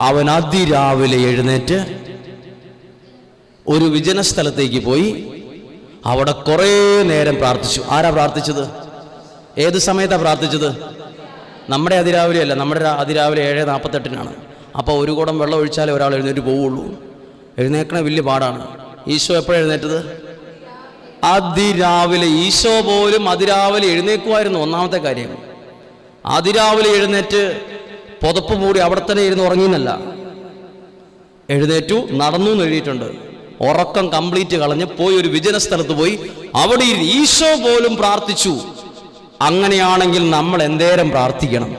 അവൻ അതിരാവിലെ എഴുന്നേറ്റ് ഒരു വിജന സ്ഥലത്തേക്ക് പോയി അവിടെ കുറേ നേരം പ്രാർത്ഥിച്ചു. ആരാ പ്രാർത്ഥിച്ചത്? ഏത് സമയത്താണ് പ്രാർത്ഥിച്ചത്? നമ്മുടെ അതിരാവിലെ അല്ല നമ്മുടെ അതിരാവിലെ ഏഴ് നാൽപ്പത്തെട്ടിനാണ് അപ്പോൾ ഒരു കൂടം വെള്ളം ഒഴിച്ചാലേ ഒരാൾ എഴുന്നേറ്റ് പോവുള്ളൂ. എഴുന്നേക്കണ വലിയ പാടാണ്. ഈശോ എപ്പോഴാണ് എഴുന്നേറ്റത്? അതിരാവിലെ. ഈശോ പോലും അതിരാവിലെ എഴുന്നേക്കുമായിരുന്നു. ഒന്നാമത്തെ കാര്യം. അതിരാവിലെ എഴുന്നേറ്റ് പുതപ്പ് മൂടി അവിടെ തന്നെ ഇരുന്ന് ഉറങ്ങിയെന്നല്ല. എഴുന്നേറ്റു നടന്നു എഴുതിയിട്ടുണ്ട്. ഉറക്കം കംപ്ലീറ്റ് കളഞ്ഞ് പോയി ഒരു വിജന സ്ഥലത്ത് പോയി. അവിടെ ഈശോ പോലും പ്രാർത്ഥിച്ചു. അങ്ങനെയാണെങ്കിൽ നമ്മൾ എന്തേരം പ്രാർത്ഥിക്കണം?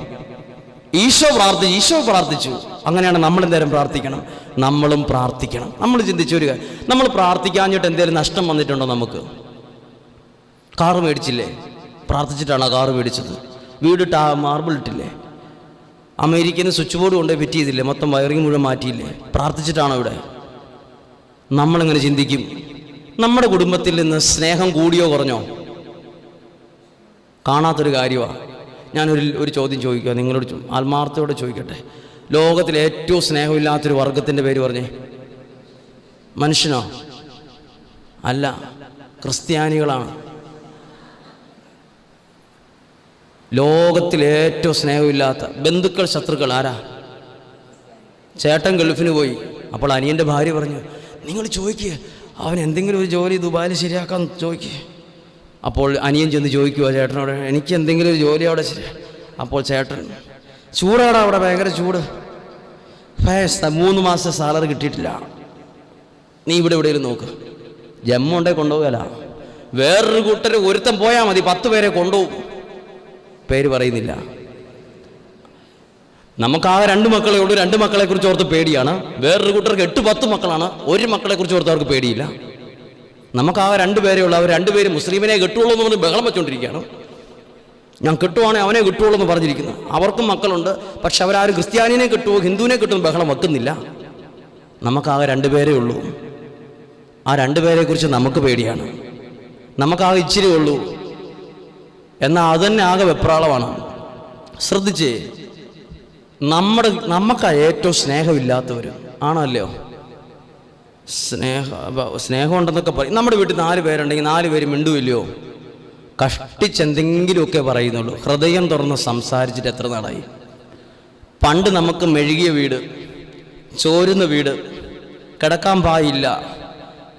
ഈശോ പ്രാർത്ഥി ഈശോ പ്രാർത്ഥിച്ചു. അങ്ങനെയാണ് നമ്മൾ എന്തേരം പ്രാർത്ഥിക്കണം? നമ്മളും പ്രാർത്ഥിക്കണം. നമ്മൾ ചിന്തിച്ചു കാര്യം നമ്മൾ പ്രാർത്ഥിക്കാഞ്ഞിട്ട് എന്തേലും നഷ്ടം വന്നിട്ടുണ്ടോ നമുക്ക്? കാറ് മേടിച്ചില്ലേ? പ്രാർത്ഥിച്ചിട്ടാണ് ആ കാറ് മേടിച്ചത്? വീടിട്ട് ആ മാർബിൾ ഇട്ടില്ലേ? അമേരിക്കയിൽ നിന്ന് സ്വിച്ച് ബോർഡ് കൊണ്ടേ ഫിറ്റ് ചെയ്തില്ലേ? മൊത്തം വയറിങ് മുഴുവൻ മാറ്റിയില്ലേ? പ്രാർത്ഥിച്ചിട്ടാണോ ഇവിടെ? നമ്മളിങ്ങനെ ചിന്തിക്കും? നമ്മുടെ കുടുംബത്തിൽ നിന്ന് സ്നേഹം കൂടിയോ കുറഞ്ഞോ? കാണാത്തൊരു കാര്യമാണ് ഞാനൊരു ഒരു ചോദ്യം ചോദിക്കുക നിങ്ങളോട് ആത്മാർത്ഥയോടെ ചോദിക്കട്ടെ. ലോകത്തിലെ ഏറ്റവും സ്നേഹമില്ലാത്തൊരു വർഗത്തിന്റെ പേര് പറഞ്ഞേ. മനുഷ്യനോ? അല്ല ക്രിസ്ത്യാനികളാണ്. ലോകത്തിൽ ഏറ്റവും സ്നേഹമില്ലാത്ത ബന്ധുക്കൾ ശത്രുക്കൾ ആരാ? ചേട്ടൻ ഗൾഫിന് പോയി. അപ്പോൾ അനിയന്റെ ഭാര്യ പറഞ്ഞു നിങ്ങൾ ചോദിക്കുക അവൻ എന്തെങ്കിലും ഒരു ജോലി ദുബായിൽ ശരിയാക്കാൻ ചോദിക്കുക അപ്പോൾ അനിയൻ ചെന്ന് ചോദിക്കുക ചേട്ടനോട് എനിക്ക് എന്തെങ്കിലും ഒരു ജോലി അവിടെ ശരി അപ്പോൾ ചേട്ടൻ ചൂടാടാ അവിടെ ഭയങ്കര ചൂട്. ഫേസ് മൂന്ന് മാസം സാലറി കിട്ടിയിട്ടില്ല. നീ ഇവിടെ എവിടെയെങ്കിലും നോക്ക്. ജമ്മുണ്ടെ കൊണ്ടുപോകല. വേറൊരു കൂട്ടർ ഒരുത്തം പോയാൽ മതി പത്ത് പേരെ കൊണ്ടുപോകും. പേര് പറയുന്നില്ല. നമുക്ക് ആ രണ്ട് മക്കളെ ഉള്ളൂ. രണ്ട് മക്കളെ കുറിച്ച് ഓർത്ത് പേടിയാണ്. വേറൊരു കൂട്ടർക്ക് എട്ട് പത്ത് മക്കളാണ്. ഒരു മക്കളെ കുറിച്ച് ഓർത്ത് അവർക്ക് പേടിയില്ല. നമുക്ക് ആ രണ്ട് പേരേ ഉള്ളൂ. അവർ രണ്ടുപേര് മുസ്ലിമിനെ കിട്ടുള്ളൂ എന്ന് പറഞ്ഞ് ബഹളം വെച്ചുകൊണ്ടിരിക്കുകയാണ് ഞാൻ കിട്ടുവാണെങ്കിൽ അവനെ കിട്ടുള്ളൂ എന്ന് പറഞ്ഞിരിക്കുന്നു. അവർക്കും മക്കളുണ്ട്. പക്ഷെ അവരാരും ക്രിസ്ത്യാനിനെ കിട്ടുമോ ഹിന്ദുവിനെ കിട്ടുമോ ബഹളം വെക്കുന്നില്ല. നമുക്കാകെ രണ്ട് പേരേ ഉള്ളൂ. ആ രണ്ടുപേരെ കുറിച്ച് നമുക്ക് പേടിയാണ്. നമുക്കാകെ ഇച്ചിരി ഉള്ളൂ. എന്നാൽ അതുതന്നെ ആകെ വെപ്രാളമാണ്. ശ്രദ്ധിച്ചേ നമ്മുടെ നമുക്കാ ഏറ്റവും സ്നേഹമില്ലാത്തവർ ആണല്ലോ? സ്നേഹ സ്നേഹം ഉണ്ടെന്നൊക്കെ പറയും നമ്മുടെ വീട്ടിൽ നാല് പേരുണ്ടെങ്കിൽ നാല് പേര് മിണ്ടുമില്ലയോ കഷ്ടിച്ചെന്തെങ്കിലുമൊക്കെ പറയുന്നുള്ളൂ. ഹൃദയം തുറന്ന് സംസാരിച്ചിട്ട് എത്ര നാളായി? പണ്ട് നമുക്ക് മെഴുകിയ വീട് ചോരുന്ന വീട് കിടക്കാൻ പായില്ല.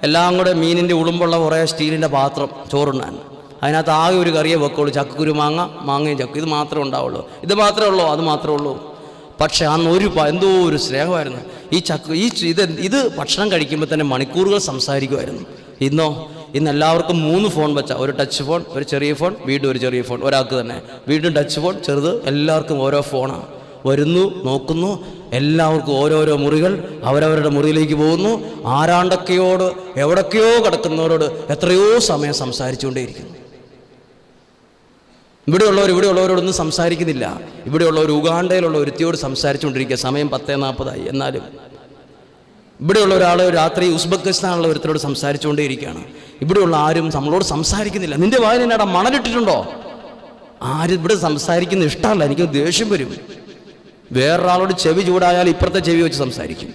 എല്ലാം കൂടെ മീനിന്റെ ഉളുമ്പുള്ള കുറേ സ്റ്റീലിന്റെ പാത്രം ചോറുണ്ണാൻ. അതിനകത്ത് ആകെ ഒരു കറിയെ വെക്കുള്ളൂ. ചക്കക്കുരു മാങ്ങ മാങ്ങയും ചക്ക ഇത് മാത്രമേ ഉണ്ടാവുള്ളൂ. ഇത് മാത്രമേ ഉള്ളൂ അത് മാത്രമേ ഉള്ളൂ. പക്ഷേ അന്ന് ഒരു എന്തോ ഒരു സ്നേഹമായിരുന്നു. ഈ ചക്ക ഈ ഇത് ഇത് ഭക്ഷണം കഴിക്കുമ്പോൾ തന്നെ മണിക്കൂറുകൾ സംസാരിക്കുമായിരുന്നു. ഇന്നോ ഇന്ന് എല്ലാവർക്കും മൂന്ന് ഫോൺ വെച്ചാൽ ഒരു ടച്ച് ഫോൺ ഒരു ചെറിയ ഫോൺ വീണ്ടും ഒരു ചെറിയ ഫോൺ. ഒരാൾക്ക് തന്നെ. വീണ്ടും ടച്ച് ഫോൺ ചെറുത്. എല്ലാവർക്കും ഓരോ ഫോണാണ് വരുന്നു നോക്കുന്നു. എല്ലാവർക്കും ഓരോരോ മുറികൾ അവരവരുടെ മുറിയിലേക്ക് പോകുന്നു. ആരാണ്ടൊക്കെയോട് എവിടൊക്കെയോ കിടക്കുന്നവരോട് എത്രയോ സമയം സംസാരിച്ചുകൊണ്ടേയിരിക്കുന്നു. ഇവിടെയുള്ളവർ ഇവിടെയുള്ളവരോടൊന്നും സംസാരിക്കുന്നില്ല. ഇവിടെയുള്ളവർ ഉഗാണ്ടയിലുള്ള ഒരുത്തിയോട് സംസാരിച്ചുകൊണ്ടിരിക്കുക. സമയം പത്തേ നാൽപ്പതായി. എന്നാലും ഇവിടെയുള്ള ഒരാൾ രാത്രി ഉസ്ബെക്കിസ്ഥാനുള്ള ഒരുത്തരോട് സംസാരിച്ചുകൊണ്ടേയിരിക്കുകയാണ്. ഇവിടെയുള്ള ആരും നമ്മളോട് സംസാരിക്കുന്നില്ല. നിന്റെ വായന എന്നാടാ മണലിട്ടിട്ടുണ്ടോ? ആരും ഇവിടെ സംസാരിക്കുന്ന ഇഷ്ടമല്ല. എനിക്ക് ദേഷ്യം വരും. വേറൊരാളോട് ചെവി ചൂടായാൽ ഇപ്പുറത്തെ ചെവി വെച്ച് സംസാരിക്കും.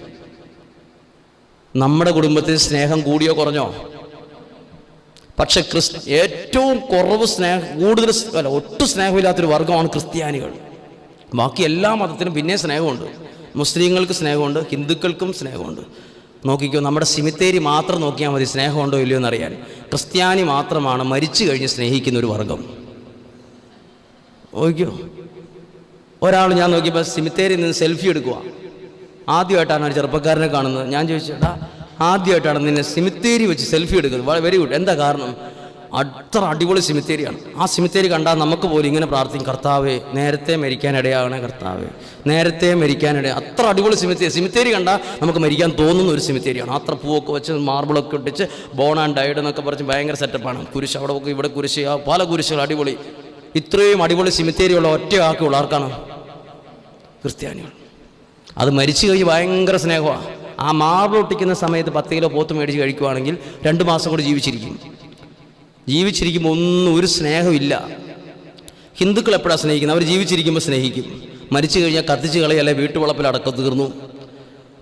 നമ്മുടെ കുടുംബത്തിൽ സ്നേഹം കൂടിയോ കുറഞ്ഞോ? പക്ഷെ ക്രിസ് ഏറ്റവും കുറവ് സ്നേഹ കൂടുതൽ അല്ല ഒട്ടും സ്നേഹമില്ലാത്തൊരു വർഗമാണ് ക്രിസ്ത്യാനികൾ. ബാക്കി എല്ലാ മതത്തിനും പിന്നെ സ്നേഹമുണ്ട്. മുസ്ലിങ്ങൾക്ക് സ്നേഹമുണ്ട് ഹിന്ദുക്കൾക്കും സ്നേഹമുണ്ട്. നോക്കിക്കോ നമ്മുടെ സിമിത്തേരി മാത്രം നോക്കിയാൽ മതി സ്നേഹമുണ്ടോ ഇല്ലയോ എന്നറിയാൻ. ക്രിസ്ത്യാനി മാത്രമാണ് മരിച്ചു കഴിഞ്ഞ് സ്നേഹിക്കുന്ന ഒരു വർഗം. നോക്കിയോ ഒരാൾ ഞാൻ നോക്കിയപ്പോൾ സിമിത്തേരിയിൽ നിന്ന് സെൽഫി എടുക്കുക ആദ്യമായിട്ടാണ് ഒരു ചെറുപ്പക്കാരനെ കാണുന്നത്. ഞാൻ ചോദിച്ചു എടാ ആദ്യമായിട്ടാണ് നിന്നെ സിമിത്തേരി വെച്ച് സെൽഫി എടുക്കുന്നത്. വളരെ വെരി ഗുഡ് എന്താ കാരണം? അത്ര അടിപൊളി സിമിത്തേരിയാണ് ആ സിമിത്തേരി കണ്ടാൽ നമുക്ക് പോലും ഇങ്ങനെ പ്രാർത്ഥിക്കും കർത്താവേ നേരത്തെ മരിക്കാനിടയാകണേ കർത്താവേ. നേരത്തെ മരിക്കാനിട അത്ര അടിപൊളി സിമിത്തേരി സിമിത്തേരി കണ്ടാൽ നമുക്ക് മരിക്കാൻ തോന്നുന്ന ഒരു സിമിത്തേരിയാണ് അത്ര പൂവൊക്കെ വെച്ച് മാർബിളൊക്കെ ഇട്ടിച്ച് ബോൺ ആൻഡ് ഡൈഡ് എന്നൊക്കെ പറഞ്ഞ് ഭയങ്കര സെറ്റപ്പാണ് കുരിശ് അവിടെ ഒക്കെ ഇവിടെ കുരിശ് പല കുരിശുകൾ അടിപൊളി. ഇത്രയും അടിപൊളി സിമിത്തേരിയുള്ള ഒറ്റ ആക്കുള്ള ആർക്കാണ്? ക്രിസ്ത്യാനികൾ. അത് മരിച്ചു കഴിഞ്ഞ് ഭയങ്കര സ്നേഹമാണ് ആ മാവ് ഒട്ടിക്കുന്ന സമയത്ത് പത്ത് കിലോ പോത്ത് മേടിച്ച് കഴിക്കുവാണെങ്കിൽ രണ്ട് മാസം കൂടി ജീവിച്ചിരിക്കും. ജീവിച്ചിരിക്കുമ്പോൾ ഒന്നും ഒരു സ്നേഹമില്ല. ഹിന്ദുക്കൾ എപ്പോഴാണ് സ്നേഹിക്കുന്നത്? അവർ ജീവിച്ചിരിക്കുമ്പോൾ സ്നേഹിക്കും. മരിച്ചു കഴിഞ്ഞാൽ കത്തിച്ച് കളയല്ലേ വീട്ടുവളപ്പിൽ അടക്കം തീർന്നു.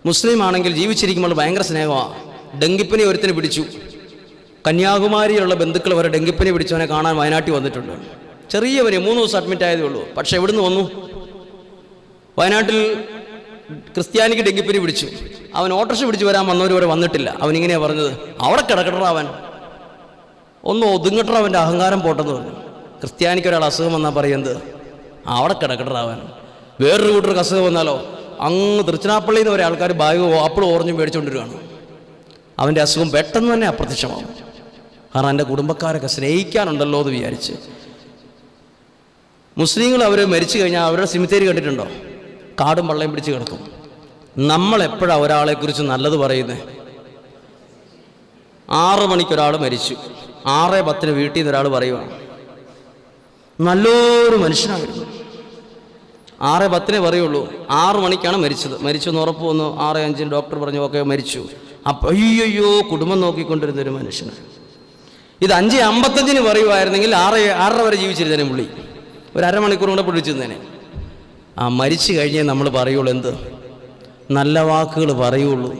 മുസ്ലിം ആണെങ്കിൽ ജീവിച്ചിരിക്കുമ്പോൾ ഭയങ്കര സ്നേഹമാണ് ഡെങ്കിപ്പനി ഒരുത്തിന് പിടിച്ചു. കന്യാകുമാരിയിലുള്ള ബന്ധുക്കൾ വരെ ഡെങ്കിപ്പനി പിടിച്ചവനെ കാണാൻ വയനാട്ടിൽ വന്നിട്ടുണ്ട്. ചെറിയവരെ മൂന്ന് ദിവസം അഡ്മിറ്റ് ആയതേ ഉള്ളൂ. പക്ഷെ എവിടുന്ന് വന്നു? വയനാട്ടിൽ ക്രിസ്ത്യാനിക്ക് ഡെങ്കിപ്പനി പിടിച്ചു. അവൻ ഓട്ടോറിക്ഷ പിടിച്ചു വരാൻ വന്നവർ വരെ വന്നിട്ടില്ല. അവൻ ഇങ്ങനെയാ പറഞ്ഞത്. അവിടെ കിടക്കട്ടറ അവൻ. ഒന്ന് ഒതുങ്ങട്ടറ അവന്റെ അഹങ്കാരം പോട്ടെന്ന് പറഞ്ഞു. ക്രിസ്ത്യാനിക്ക് ഒരാൾ അസുഖം വന്നാൽ പറയുന്നത് അവിടെ കിടക്കട്ടറ അവൻ. വേറൊരു കൂട്ടർക്ക് അസുഖം വന്നാലോ? അങ്ങ് തൃച്ചിനാപ്പള്ളിയിൽ നിന്ന് വരെ ആൾക്കാർ ബാഗ് അപ്പോൾ ഓറഞ്ചും മേടിച്ചുകൊണ്ടിരുവാണ് അവന്റെ അസുഖം പെട്ടെന്ന് തന്നെ അപ്രത്യക്ഷമാവും. കാരണം എന്റെ കുടുംബക്കാരൊക്കെ സ്നേഹിക്കാനുണ്ടല്ലോ എന്ന് വിചാരിച്ച്. മുസ്ലിങ്ങൾ അവർ മരിച്ചു കഴിഞ്ഞാൽ അവരുടെ സിമിത്തേരി കണ്ടിട്ടുണ്ടോ? കാടും വള്ളയും പിടിച്ച് കിടക്കും. നമ്മൾ എപ്പോഴാണ് ഒരാളെക്കുറിച്ച് നല്ലത് പറയുന്നത് ആറ് മണിക്ക് ഒരാൾ മരിച്ചു. ആറ് പത്തിന് വീട്ടിൽ നിന്ന് ഒരാൾ പറയുവാണ് നല്ലൊരു മനുഷ്യനായിരുന്നു. ആറ് പത്തിനേ പറയുള്ളൂ. ആറ് മണിക്കാണ് മരിച്ചത്. മരിച്ചു എന്ന് ഉറപ്പ് വന്നു. ആറ് അഞ്ചിന് ഡോക്ടർ പറഞ്ഞു ഓക്കെ മരിച്ചു. അപ്പം അയ്യോ കുടുംബം നോക്കിക്കൊണ്ടിരുന്ന ഒരു മനുഷ്യന് ഇത് അഞ്ച് അമ്പത്തഞ്ചിന് പറയുമായിരുന്നെങ്കിൽ ആറ് ആറര വരെ ജീവിച്ചിരുന്നേനെ പുള്ളി. ഒരു അരമണിക്കൂർ കൂടെ പിടിച്ചിരുന്നേനെ. ആ മരിച്ചു കഴിഞ്ഞേ നമ്മൾ പറയുള്ളൂ എന്ത്? നല്ല വാക്കുകൾ പറയുള്ളൂ.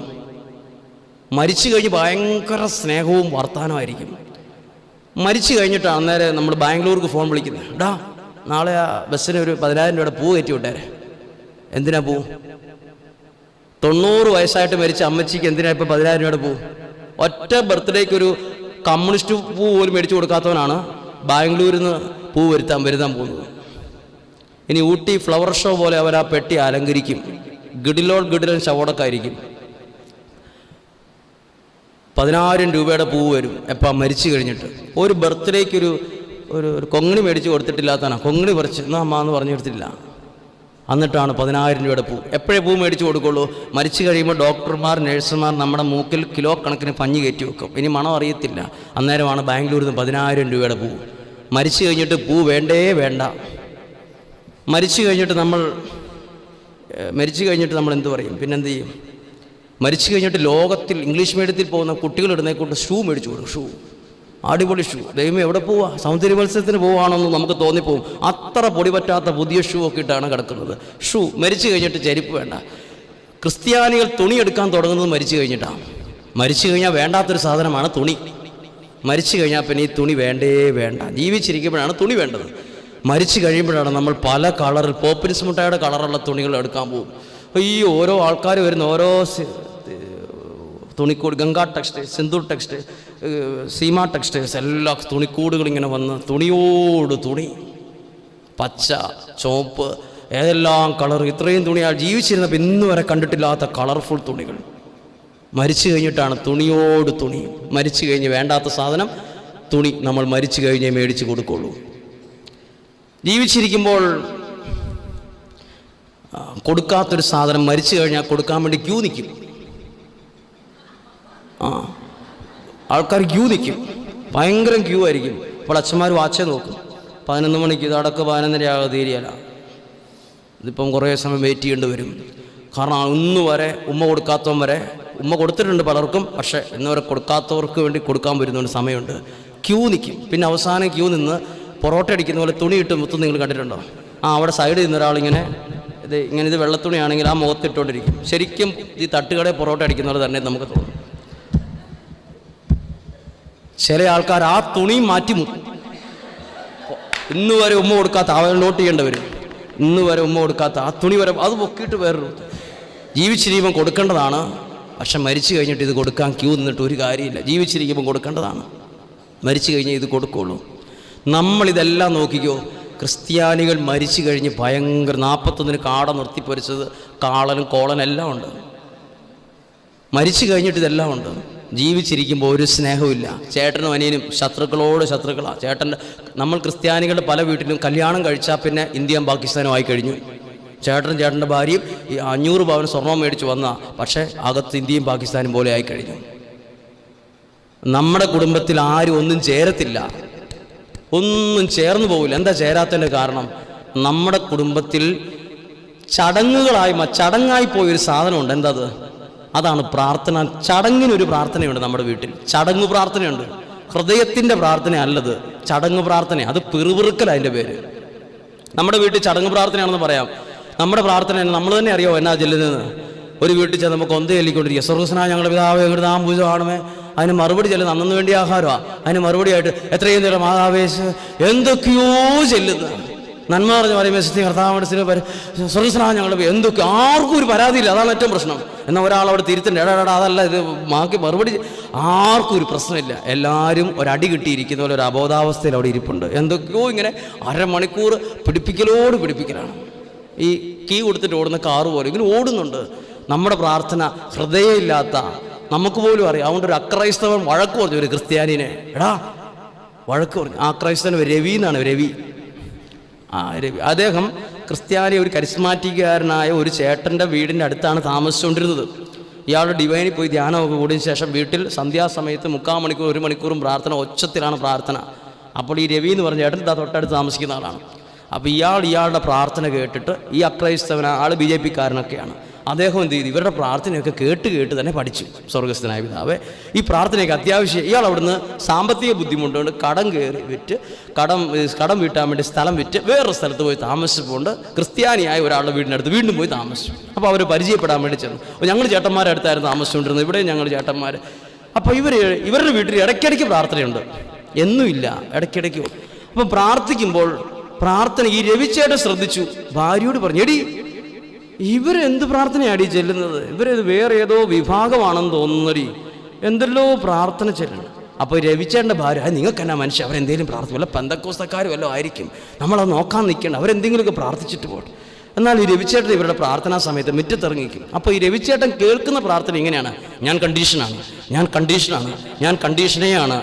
മരിച്ചു കഴിഞ്ഞ് ഭയങ്കര സ്നേഹവും വർത്തമാനമായിരിക്കും മരിച്ചു കഴിഞ്ഞിട്ട് അന്നേരം നമ്മൾ ബാംഗ്ലൂർക്ക് ഫോൺ വിളിക്കുന്നത് ഡാ നാളെ ആ ബസ്സിന് ഒരു പതിനായിരം രൂപയുടെ പൂ കയറ്റി വിട്ടേരെ എന്തിനാ പൂ? തൊണ്ണൂറ് വയസ്സായിട്ട് മരിച്ച അമ്മച്ചിക്ക് എന്തിനാ ഇപ്പം പതിനായിരം രൂപയുടെ പൂ? ഒറ്റ ബർത്ത്ഡേക്ക് ഒരു കമ്മ്യൂണിസ്റ്റ് പൂ പോലും മേടിച്ചു കൊടുക്കാത്തവനാണ് ബാംഗ്ലൂരിൽ നിന്ന് പൂ വരുത്താൻ വരുത്താൻ പോകുന്നത്. ഇനി ഊട്ടി ഫ്ലവർ ഷോ പോലെ അവർ ആ പെട്ടി അലങ്കരിക്കും. ഗിഡിലോൾ ഗിഡിലൻ ശവോടക്കായിരിക്കും. പതിനായിരം രൂപയുടെ പൂവ് വരും. എപ്പം മരിച്ചു കഴിഞ്ഞിട്ട്. ഒരു ബർത്ത്ഡേക്ക് ഒരു ഒരു കൊങ്ങിണി മേടിച്ച് കൊടുത്തിട്ടില്ലാത്തതാണ് കൊങ്ങിണി പറിച്ച് എന്നാ അമ്മ എന്ന് പറഞ്ഞു കൊടുത്തിട്ടില്ല. എന്നിട്ടാണ് പതിനായിരം രൂപയുടെ പൂ. എപ്പോഴേ പൂ മേടിച്ച് കൊടുക്കുള്ളൂ? മരിച്ചു കഴിയുമ്പോൾ ഡോക്ടർമാർ നഴ്സുമാർ നമ്മുടെ മൂക്കിൽ കിലോ കണക്കിന് പഞ്ഞി കയറ്റി വെക്കും. ഇനി മണം അറിയത്തില്ല. അന്നേരമാണ് ബാംഗ്ലൂരിൽ നിന്ന് പതിനായിരം രൂപയുടെ പൂ. മരിച്ചു കഴിഞ്ഞിട്ട് പൂ വേണ്ടേ വേണ്ട. മരിച്ചു കഴിഞ്ഞിട്ട് നമ്മൾ മരിച്ചു കഴിഞ്ഞിട്ട് നമ്മൾ എന്ത് പറയും? പിന്നെന്ത് ചെയ്യും? മരിച്ചു കഴിഞ്ഞിട്ട് ലോകത്തിൽ ഇംഗ്ലീഷ് മീഡിയത്തിൽ പോകുന്ന കുട്ടികൾ ഇടുന്നേക്കൊണ്ട് ഷൂ മേടിച്ചു കൊടുക്കും ഷൂ. അടിപൊളി ഷൂ. ദൈവം എവിടെ പോവാ? സൗന്ദര്യ മത്സരത്തിന് പോവാണെന്ന് നമുക്ക് തോന്നിപ്പോവും. അത്ര പൊടി പറ്റാത്ത പുതിയ ഷൂ ഒക്കെ ഇട്ടാണ് കിടക്കുന്നത്. ഷൂ മരിച്ചു കഴിഞ്ഞിട്ട് ചെരുപ്പ് വേണ്ട. ക്രിസ്ത്യാനികൾ തുണി എടുക്കാൻ തുടങ്ങുന്നത് മരിച്ചു കഴിഞ്ഞിട്ടാണ് മരിച്ചു കഴിഞ്ഞാൽ വേണ്ടാത്തൊരു സാധനമാണ് തുണി. മരിച്ചു കഴിഞ്ഞാൽ പിന്നെ ഈ തുണി വേണ്ടേ വേണ്ട. ജീവിച്ചിരിക്കുമ്പോഴാണ് തുണി വേണ്ടത്. മരിച്ചു കഴിയുമ്പോഴാണ് നമ്മൾ പല കളറിൽ പോപ്പിൻസ് മുട്ടായുടെ കളറുള്ള തുണികൾ എടുക്കാൻ പോകും. ഈ ഓരോ ആൾക്കാർ വരുന്ന ഓരോ തുണിക്കൂട് Ganga textiles Sindhu textile Seema textiles എല്ലാ തുണിക്കൂടുകൾ ഇങ്ങനെ വന്ന് തുണിയോട് തുണി പച്ച ചുവപ്പ് ഏതെല്ലാം കളർ ഇത്രയും തുണിയാ ജീവിച്ചിരുന്നപ്പോൾ ഇന്ന് വരെ കണ്ടിട്ടില്ലാത്ത കളർഫുൾ തുണികൾ. മരിച്ചു കഴിഞ്ഞിട്ടാണ് തുണിയോട് തുണി. മരിച്ചു കഴിഞ്ഞ് വേണ്ടാത്ത സാധനം തുണി നമ്മൾ മരിച്ചു കഴിഞ്ഞേ മേടിച്ച് കൊടുക്കുള്ളൂ. ജീവിച്ചിരിക്കുമ്പോൾ കൊടുക്കാത്തൊരു സാധനം മരിച്ചു കഴിഞ്ഞാൽ കൊടുക്കാൻ വേണ്ടി ക്യൂ നിൽക്കും. ആ ആൾക്കാർ ക്യൂ നിൽക്കും. ഭയങ്കര ക്യൂ ആയിരിക്കും. അപ്പോൾ അച്ഛന്മാർ വാച്ചേ നോക്കും. പതിനൊന്ന് മണിക്ക് ഇത് അടക്ക പതിനൊന്നരയാകാതെ തീരെയല്ല ഇതിപ്പം കുറേ സമയം വെയിറ്റ് ചെയ്യേണ്ടി വരും. കാരണം ഇന്ന് വരെ ഉമ്മ കൊടുക്കാത്തവൻ വരെ ഉമ്മ കൊടുത്തിട്ടുണ്ട് പലർക്കും പക്ഷേ ഇന്നുവരെ കൊടുക്കാത്തവർക്ക് വേണ്ടി കൊടുക്കാൻ വരുന്നതുകൊണ്ട് സമയമുണ്ട്. ക്യൂ നിൽക്കും. പിന്നെ അവസാനം ക്യൂ നിന്ന് പൊറോട്ട അടിക്കുന്ന പോലെ തുണിയിട്ട് മുത്തും നിങ്ങൾ കണ്ടിട്ടുണ്ടോ? ആ അവിടെ സൈഡിൽ നിന്ന് ഒരാളിങ്ങനെ ഇത് ഇങ്ങനെ ഇത് വെള്ളത്തുണിയാണെങ്കിൽ ആ മുഖത്ത് ഇട്ടുകൊണ്ടിരിക്കും. ശരിക്കും ഈ തട്ടുകടയിൽ പൊറോട്ട അടിക്കുന്ന പോലെ തന്നെ നമുക്ക് തോന്നും. ചില ആൾക്കാർ ആ തുണി മാറ്റി ഇന്ന് വരെ ഉമ്മ കൊടുക്കാത്ത അവൻ നോട്ട് ചെയ്യേണ്ടി വരും. ഇന്ന് വരെ ഉമ്മ കൊടുക്കാത്ത ആ തുണി വരെ അത് പൊക്കിയിട്ട് വേറൊരു ജീവിച്ചിരിക്കുമ്പോൾ കൊടുക്കേണ്ടതാണ്. പക്ഷെ മരിച്ചു കഴിഞ്ഞിട്ട് ഇത് കൊടുക്കാൻ ക്യൂ നിന്നിട്ട് ഒരു കാര്യമില്ല. ജീവിച്ചിരിക്കുമ്പോൾ കൊടുക്കേണ്ടതാണ്. മരിച്ചു കഴിഞ്ഞാൽ ഇത് കൊടുക്കുള്ളൂ. നമ്മളിതെല്ലാം നോക്കിക്കോ. ക്രിസ്ത്യാനികൾ മരിച്ചു കഴിഞ്ഞ് ഭയങ്കര നാൽപ്പത്തൊന്നിന് കാട നിർത്തിപ്പൊരിച്ചത് കാളനും കോളനും എല്ലാം ഉണ്ട്. മരിച്ചു കഴിഞ്ഞിട്ട് ഇതെല്ലാം ഉണ്ട്. ജീവിച്ചിരിക്കുമ്പോൾ ഒരു സ്നേഹമില്ല ചേട്ടനും അനിയനും ശത്രുക്കളോട് ശത്രുക്കളാണ് ചേട്ടന്റെ നമ്മൾ ക്രിസ്ത്യാനികളുടെ പല വീട്ടിലും കല്യാണം കഴിച്ചാൽ പിന്നെ ഇന്ത്യയും പാകിസ്ഥാനും ആയി കഴിഞ്ഞു. ചേട്ടനും ചേട്ടന്റെ ഭാര്യയും ഈ അഞ്ഞൂറ് പവൻ സ്വർണം മേടിച്ച് വന്ന. പക്ഷേ അകത്ത് ഇന്ത്യയും പാകിസ്ഥാനും പോലെ ആയി കഴിഞ്ഞു. നമ്മുടെ കുടുംബത്തിൽ ആരും ഒന്നും ചേരത്തില്ല. ഒന്നും ചേർന്ന് പോകില്ല എന്താ ചേരാത്തതിന്റെ കാരണം? നമ്മുടെ കുടുംബത്തിൽ ചടങ്ങുകളായി ചടങ്ങായി പോയൊരു സാധനമുണ്ട്. എന്താ അത് അതാണ് പ്രാർത്ഥന. ചടങ്ങിനൊരു പ്രാർത്ഥനയുണ്ട് നമ്മുടെ വീട്ടിൽ. ചടങ്ങ് പ്രാർത്ഥനയുണ്ട്. ഹൃദയത്തിന്റെ പ്രാർത്ഥന അല്ലത് ചടങ്ങ് പ്രാർത്ഥന. അത് പിറുപിറുക്കല അതിന്റെ പേര്. നമ്മുടെ വീട്ടിൽ ചടങ്ങ് പ്രാർത്ഥനയാണെന്ന് പറയാം. നമ്മുടെ പ്രാർത്ഥന നമ്മൾ തന്നെ അറിയാമോ എന്നാ ചെല്ലുന്നത്? ഒരു വീട്ടിൽ ചെന്ന് നമുക്ക് ഒന്നേ ചൊല്ലിക്കൊണ്ടിരിക്കുക. സ്വർഗസ്നായ ഞങ്ങളുടെ പിതാവ് ഞങ്ങളുടെ നാം പൂജ കാണുമേ അതിന് മറുപടി ചെല്ലുന്ന അന്നു വേണ്ടി ആഹാരമാണ് അതിന് മറുപടിയായിട്ട് എത്രയും നേരം മാതാവേശ് എന്തൊക്കെയോ ചെല്ലുന്നു. നന്മ പറഞ്ഞു പറയുമ്പോൾ കർത്താവിന്റെ കർത്താവടത്തിൽ സ്വർഗസ്നാ എന്തൊക്കെ ആർക്കും ഒരു പരാതിയില്ല. അതാണ് ഏറ്റവും പ്രശ്നം. എന്നാൽ ഒരാൾ അവിടെ തിരുത്തണ്ട എടാ എടാ അതല്ല ഇത് മാക്കി മറുപടി ആർക്കും ഒരു പ്രശ്നമില്ല. എല്ലാവരും ഒരടി കിട്ടിയിരിക്കുന്ന പോലെ ഒരു അബോധാവസ്ഥയിൽ അവിടെ ഇരിപ്പുണ്ട്. എന്തൊക്കെയോ ഇങ്ങനെ അരമണിക്കൂർ പിടിപ്പിക്കലോട് പിടിപ്പിക്കലാണ്. ഈ കീ കൊടുത്തിട്ട് ഓടുന്ന കാറ് പോലെ ഇങ്ങനെ ഓടുന്നുണ്ട്. നമ്മുടെ പ്രാർത്ഥന ഹൃദയമില്ലാത്ത നമുക്ക് പോലും അറിയാം. അതുകൊണ്ട് ഒരു അക്രൈസ്തവൻ വഴക്ക് പറഞ്ഞു ഒരു ക്രിസ്ത്യാനിനെ. എടാ വഴക്ക് പറഞ്ഞു. ആ ക്രൈസ്തവൻ രവി എന്നാണ് രവി. ആ രവി. അദ്ദേഹം ക്രിസ്ത്യാനി ഒരു കരിസ്മാറ്റിക്കാരനായ ഒരു ചേട്ടന്റെ വീടിന്റെ അടുത്താണ് താമസിച്ചുകൊണ്ടിരുന്നത്. ഇയാളുടെ ഡിവൈനിൽ പോയി ധ്യാനമൊക്കെ കൂടിയതിന് ശേഷം വീട്ടിൽ സന്ധ്യാസമയത്ത് മുക്കാൽ മണിക്കൂർ ഒരു മണിക്കൂറും പ്രാർത്ഥന ഒച്ചത്തിലാണ് പ്രാർത്ഥന. അപ്പോൾ ഈ രവി എന്ന് പറഞ്ഞ ചേട്ടൻ തൊട്ടടുത്ത് താമസിക്കുന്ന ആളാണ്. അപ്പോൾ ഇയാൾ ഇയാളുടെ പ്രാർത്ഥന കേട്ടിട്ട് ഈ അക്രൈസ്തവൻ ആൾ ബി ജെ പിക്കാരനൊക്കെയാണ്. അദ്ദേഹം എന്ത് ചെയ്തു? ഇവരുടെ പ്രാർത്ഥനയൊക്കെ കേട്ട് കേട്ട് തന്നെ പഠിച്ചു സ്വർഗസ്ഥനായ പിതാവ്. ഈ പ്രാർത്ഥനയൊക്കെ അത്യാവശ്യം ഇയാൾ അവിടുന്ന് സാമ്പത്തിക ബുദ്ധിമുട്ടുകൊണ്ട് കടം കയറി വിറ്റ് കടം കടം വീട്ടാൻ വേണ്ടി സ്ഥലം വിറ്റ് വേറൊരു സ്ഥലത്ത് പോയി താമസിച്ചുകൊണ്ട് ക്രിസ്ത്യാനിയായ ഒരാളുടെ വീടിനടുത്ത് വീണ്ടും പോയി താമസിച്ചു. അപ്പോൾ അവർ പരിചയപ്പെടാൻ വേണ്ടി ചെന്നു. അപ്പോൾ ഞങ്ങൾ ചേട്ടന്മാരെ അടുത്തായിരുന്നു താമസിച്ചുകൊണ്ടിരുന്നത്. ഇവിടെ ഞങ്ങൾ ചേട്ടന്മാർ അപ്പോൾ ഇവർ ഇവരുടെ വീട്ടിൽ ഇടയ്ക്കിടയ്ക്ക് പ്രാർത്ഥനയുണ്ട്. എന്നുമില്ല ഇടയ്ക്കിടയ്ക്ക്. അപ്പം പ്രാർത്ഥിക്കുമ്പോൾ പ്രാർത്ഥന ഈ രവിച്ചേട്ടൻ ശ്രദ്ധിച്ചു. ഭാര്യയോട് പറഞ്ഞു എടി ഇവരെന്ത് പ്രാർത്ഥനയാടി ചെല്ലുന്നത്? ഇവരത് വേറെ ഏതോ വിഭാഗമാണെന്ന് തോന്നുന്നടി. എന്തെല്ലോ പ്രാർത്ഥന ചെല്ലണം. അപ്പോൾ രവിച്ചേട്ടന്റെ ഭാര്യ "ആ, നിങ്ങൾക്ക് എന്നാ മനുഷ്യ? അവരെന്തെങ്കിലും പ്രാർത്ഥന വല്ല പന്തക്കോസ്തക്കാരും വല്ലതും ആയിരിക്കും. നമ്മളത് നോക്കാൻ നിൽക്കണം അവരെന്തെങ്കിലുമൊക്കെ പ്രാർത്ഥിച്ചിട്ട് പോട്ടെ. എന്നാൽ ഈ രവിച്ചേട്ടൻ ഇവരുടെ പ്രാർത്ഥനാ സമയത്ത് മുറ്റത്തിറങ്ങിക്കും അപ്പോൾ ഈ രവിച്ചേട്ടൻ കേൾക്കുന്ന പ്രാർത്ഥന ഇങ്ങനെയാണ്. ഞാൻ കണ്ടീഷനാണ്. ഞാൻ കണ്ടീഷനാണ്. ഞാൻ കണ്ടീഷനെയാണ്.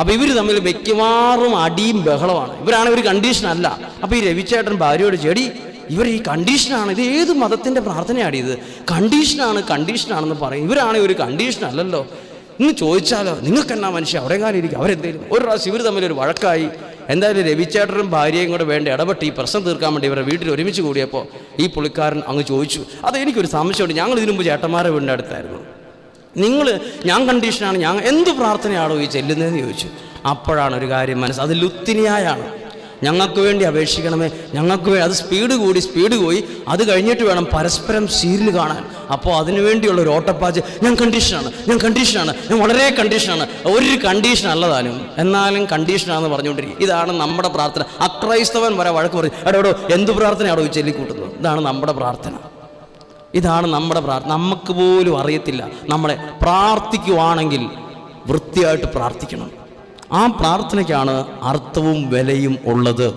അപ്പോൾ ഇവർ തമ്മിൽ മിക്കവാറും അടിയും ബഹളമാണ്. ഇവരാണ് ഒരു കണ്ടീഷനല്ല. അപ്പോൾ ഈ രവിച്ചേട്ടൻ ഭാര്യയോട് ചെടി ഇവർ ഈ കണ്ടീഷനാണ് ഇത് ഏത് മതത്തിന്റെ പ്രാർത്ഥനയാണ് ഇത്? കണ്ടീഷനാണ് കണ്ടീഷനാണെന്ന് പറയും. ഇവരാണ് ഒരു കണ്ടീഷൻ അല്ലല്ലോ. ഇന്ന് ചോദിച്ചാലോ നിങ്ങൾക്ക് എന്നാ മനുഷ്യ? അവിടെ കാലം ഇരിക്കും. അവരെന്തേലും ഒരു പ്രാവശ്യം ഇവർ തമ്മിൽ ഒരു വഴക്കായി. എന്തായാലും രവിച്ചേട്ടനും ഭാര്യയും കൂടെ വേണ്ട ഇടപെട്ട് ഈ പ്രശ്നം തീർക്കാൻ വേണ്ടി ഇവരുടെ വീട്ടിൽ ഒരുമിച്ച് കൂടിയപ്പോൾ ഈ പുള്ളിക്കാരൻ അങ്ങ് ചോദിച്ചു അത് എനിക്കൊരു സംശയമുണ്ട്. ഞങ്ങൾ ഇതിനു മുമ്പ് ചേട്ടന്മാരെ വീടിന്റെ അടുത്തായിരുന്നു. നിങ്ങൾ ഞാൻ കണ്ടീഷനാണ് ഞാൻ എന്ത് പ്രാർത്ഥനയാണോ ഈ ചെല്ലുന്നതെന്ന് ചോദിച്ചു. അപ്പോഴാണ് ഒരു കാര്യം മനസ്സ് അത് ലുത്തിനിയായാണ്. ഞങ്ങൾക്ക് വേണ്ടി അപേക്ഷിക്കണമേ. ഞങ്ങൾക്ക് വേണ്ടി അത് സ്പീഡ് കൂടി സ്പീഡ് പോയി. അത് കഴിഞ്ഞിട്ട് വേണം പരസ്പരം സീരിയൽ കാണാൻ. അപ്പോൾ അതിനുവേണ്ടിയുള്ള ഒരു ഓട്ടപ്പാച്ച് ഞാൻ കണ്ടീഷനാണ് ഞാൻ കണ്ടീഷനാണ് ഞാൻ വളരെ കണ്ടീഷനാണ് ഒരു കണ്ടീഷൻ അല്ലതാനും. എന്നാലും കണ്ടീഷനാണെന്ന് പറഞ്ഞുകൊണ്ടിരിക്കും ഇതാണ് നമ്മുടെ പ്രാർത്ഥന. അക്രൈസ്തവൻ വരെ വഴക്ക് പറയും. എടോ എന്ത് പ്രാർത്ഥനയാണോ ഈ ചൊല്ലിക്കൂട്ടുന്നത്? ഇതാണ് നമ്മുടെ പ്രാർത്ഥന. ഇതാണ് നമ്മുടെ പ്രാർത്ഥന നമുക്ക് പോലും അറിയത്തില്ല. നമ്മളെ പ്രാർത്ഥിക്കുവാണെങ്കിൽ വൃത്തിയായിട്ട് പ്രാർത്ഥിക്കണം. ആ പ്രാർത്ഥനയ്ക്കാണ് അർത്ഥവും വിലയും ഉള്ളത്.